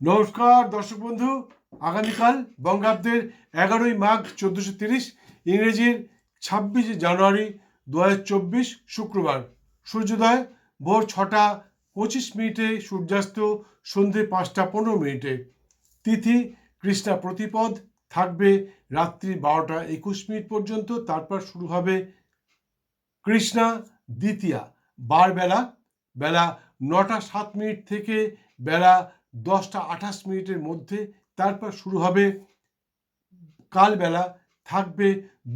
নমস্কার, দর্শক বন্ধু। আগামীকাল বঙ্গাব্দের এগারোই মাঘ চোদ্দোশো তিরিশ, ইংরেজির ছাব্বিশে জানুয়ারি দু চব্বিশ শুক্রবার। সূর্যোদয় ভোর ছটা পঁচিশ মিনিটে, সূর্যাস্ত সন্ধে পাঁচটা পনেরো মিনিটে। তিথি কৃষ্ণা প্রতিপদ থাকবে রাত্রি বারোটা একুশ মিনিট পর্যন্ত। তারপর শুরু হবে কৃষ্ণা দ্বিতীয়া। বার বেলা বেলা নটা সাত মিনিট থেকে বেলা দশটা আঠাশ মিনিটের মধ্যে তারপর শুরু হবে। কালবেলা থাকবে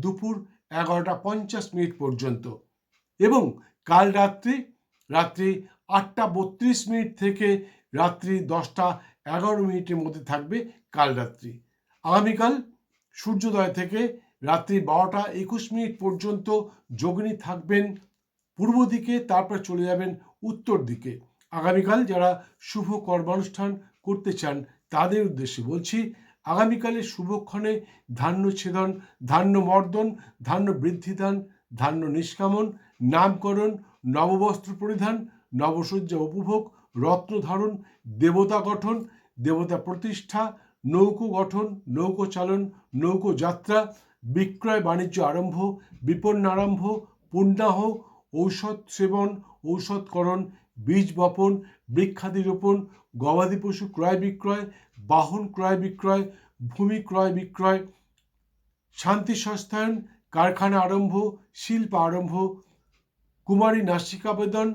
দুপুর এগারোটা পঞ্চাশ মিনিট পর্যন্ত এবং কাল রাত্রি রাত্রি আটটা বত্রিশ মিনিট থেকে রাত্রি দশটা এগারো মিনিটের মধ্যে থাকবে কাল রাত্রি। আগামীকাল সূর্যোদয় থেকে রাত্রি বারোটা একুশ মিনিট পর্যন্ত যোগিনী থাকবেন। পূর্ব দিকে, তারপর চলে যাবেন উত্তর দিকে। আগামীকাল যারা শুভ কর্মানুষ্ঠান করতে চান, তাদের উদ্দেশ্যে বলছি আগামীকালের শুভক্ষণে ধান্য ছেদন, ধান্য মর্দন, ধান্য বৃদ্ধিদান, ধান্য নিষ্কামন, নামকরণ, নববস্ত্র পরিধান, নবসজ্জা উপভোগ, রত্ন ধারণ, দেবতা গঠন, দেবতা প্রতিষ্ঠা, নৌকো গঠন, নৌকো চালন, নৌকো যাত্রা, বিক্রয় বাণিজ্য আরম্ভ বিপন্ন আরম্ভ, পুণ্যাহ, ঔষধ সেবন, ঔষধকরণ বীজ বপন, বৃক্ষাদি রোপণ, গবাদি পশু ক্রয় বিক্রয়, বাহন ক্রয় বিক্রয়, ভূমি ক্রয় বিক্রয়, শান্তি সংস্থায়ন, কারখানা আরম্ভ, শিল্প আরম্ভ, কুমারী নাসিকাবেদন,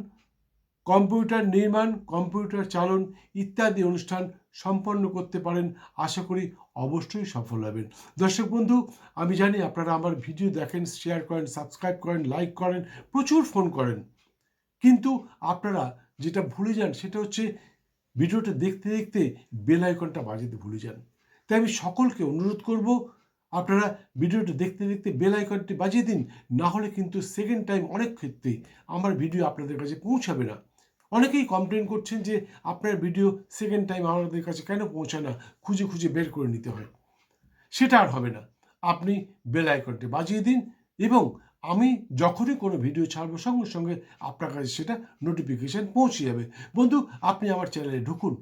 কম্পিউটার নির্মাণ, কম্পিউটার চালন ইত্যাদি অনুষ্ঠান সম্পন্ন করতে পারেন। আশা করি অবশ্যই সফল হবেন। দর্শক বন্ধু, আমি জানি আপনারা আমার ভিডিও দেখেন শেয়ার করেন সাবস্ক্রাইব করেন লাইক করেন, প্রচুর ফোন করেন। কিন্তু আপনারা যেটা ভুলে যান সেটা হচ্ছে ভিডিওটা দেখতে দেখতে বেল আইকনটা বাজাতে ভুলে যান। তাই আমি সকলকে অনুরোধ করব, আপনারা ভিডিওটা দেখতে দেখতে বেল আইকনটি বাজিয়ে দিন, না হলে কিন্তু সেকেন্ড টাইম অনেক ক্ষেত্রে আমার ভিডিও আপনাদের কাছে পৌঁছাবে না। অনেকেই কমপ্লেন করছেন যে আপনার ভিডিও সেকেন্ড টাইম আমাদের কাছে কেন পৌঁছায় না, খুঁজে খুঁজে বের করে নিতে হয়। সেটা আর হবে না। আপনি বেল আইকনটি বাজিয়ে দিন এবং আমি যখনই কোনো ভিডিও ছাড়বো, সঙ্গে সঙ্গে আপনার কাছে সেটা নোটিফিকেশান পৌঁছে যাবে। বন্ধু, আপনি আমার চ্যানেলে ঢুকুন।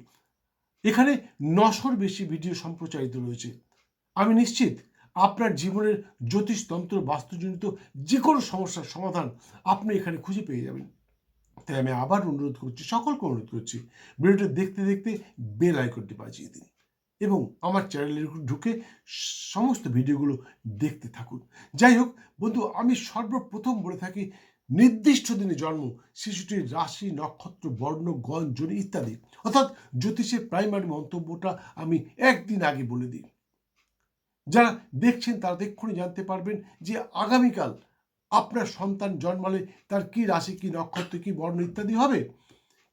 এখানে নশোর বেশি ভিডিও সম্প্রচারিত রয়েছে। আমি নিশ্চিত আপনার জীবনের জ্যোতিষতন্ত্র বাস্তুজনিত যে কোনো সমস্যার সমাধান আপনি এখানে খুঁজে পেয়ে যাবেন। তাই আমি আবার অনুরোধ করছি, সকলকে অনুরোধ করছি, ভিডিওটা দেখতে দেখতে বেল আইকনটি বাজিয়ে দিন। এবং আমার চ্যানেলে ঢুকে সমস্ত ভিডিওগুলো দেখতে থাকুন। যাই হোক, বন্ধু, আমি সর্বপ্রথম বলে থাকি, নির্দিষ্ট দিনে জন্ম, শিশুটির রাশি, নক্ষত্র, বর্ণ, গণ, জনি ইত্যাদি। অর্থাৎ জ্যোতিষের প্রাইমারি মন্তব্যটা আমি একদিন আগে বলে দিই। যারা দেখছেন তারা এক্ষুনি জানতে পারবেন যে আগামীকাল আপনার সন্তান জন্মালে তার কি রাশি, কি নক্ষত্র, কি বর্ণ ইত্যাদি হবে।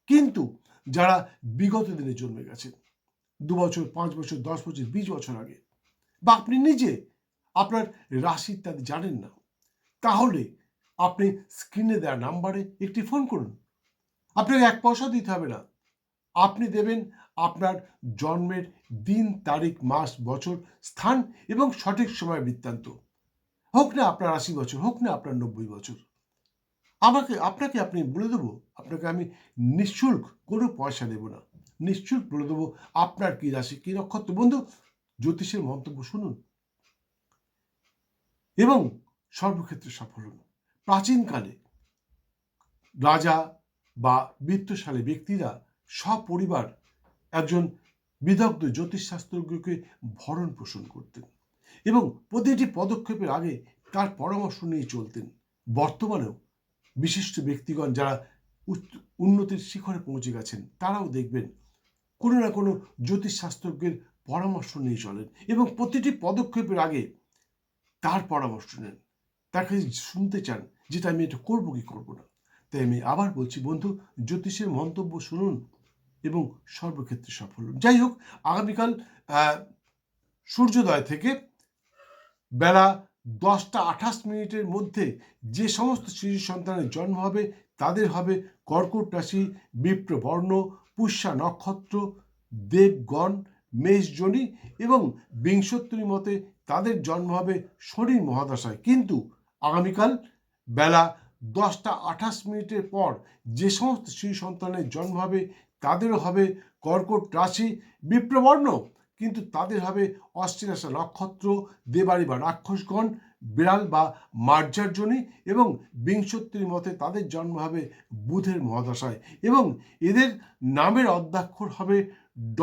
কিন্তু যারা বিগত দিনে জন্মে গেছেন দু বছর পাঁচ বছর, দশ বছর, বিশ বছর আগে। বা আপনি নিজে আপনার রাশি ইত্যাদি জানেন না, তাহলে আপনি স্ক্রিনে দেওয়া নাম্বারে একটি ফোন করুন। আপনাকে এক পয়সা দিতে হবে না। আপনি দেবেন আপনার জন্মের দিন, তারিখ, মাস, বছর, স্থান এবং সঠিক সময় বৃত্তান্ত। হোক না আপনার আশি বছর, হোক না আপনার নব্বই বছর। আমাকে, আপনাকে আপনি বলে দেবো, আপনাকে আমি নিঃশুল্ক কোনো পয়সা দেব না। নিশ্চুক বলে দেবো, আপনার কি রাশি, কি নক্ষত্র? বন্ধু, জ্যোতিষের মন্তব্য শুনুন। এবং সর্বক্ষেত্রে সফল হন প্রাচীনকালে রাজা বা বৃত্তশালী ব্যক্তিরা সপরিবার একজন বিদগ্ধ জ্যোতিষশাস্ত্রজ্ঞকে ভরণ পোষণ করতেন এবং প্রতিটি পদক্ষেপের আগে তার পরামর্শ নিয়ে চলতেন। বর্তমানেও বিশিষ্ট ব্যক্তিগণ যারা উন্নতির শিখরে পৌঁছে গেছেন, তারাও দেখবেন কোনো না কোনো জ্যোতিষশাস্ত্রজ্ঞের পরামর্শ নিয়ে চলেন এবং প্রতিটি পদক্ষেপের আগে তার পরামর্শ নেন। তার কাছে শুনতে চান যেটা আমি এটা করব কি করব না? তাই আমি আবার বলছি, বন্ধু, জ্যোতিষের মন্তব্য শুনুন এবং সর্বক্ষেত্রে সফল যাই হোক, আগামীকাল সূর্যোদয় থেকে বেলা দশটা আঠাশ মিনিটের মধ্যে যে সমস্ত শিশু সন্তানের জন্ম হবে, তাদের হবে কর্কট রাশি বিপ্র বর্ণ পুষ্যা নক্ষত্র, দেবগণ, মেষজনী এবং বিংশোত্তরী মতে তাদের জন্ম হবে শনি মহাদশায়। কিন্তু আগামীকাল বেলা দশটা আঠাশ মিনিটের পর যে সমস্ত শিশু সন্তানের জন্ম হবে, তাদেরও হবে কর্কট রাশি বিপ্রবর্ণ। কিন্তু তাদের হবে অস্ট্রেলিয়াসা নক্ষত্র দেবাড়ি বা রাক্ষসগণ বিড়াল বা মার্জার্জনী এবং বিংশতির মতে তাদের জন্ম হবে বুধের মহাদশায় এবং এদের নামের অধ্যাক্ষর হবে ড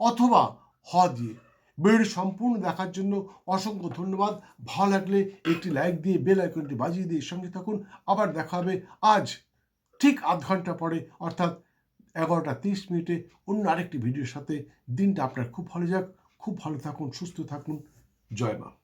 অথবা হ দিয়ে। ভিডিওটি সম্পূর্ণ দেখার জন্য অসংখ্য ধন্যবাদ। ভালো লাগলে একটি লাইক দিয়ে বেল আইকনটি বাজিয়ে দিয়ে সঙ্গে থাকুন। আবার দেখা হবে আজ ঠিক আধ ঘণ্টা পরে, অর্থাৎ এগারোটা তিরিশ মিনিটে অন্য আরেকটি ভিডিওর সাথে। দিনটা আপনার খুব ভালো যাক। খুব ভালো থাকুন, সুস্থ থাকুন। জয় মা।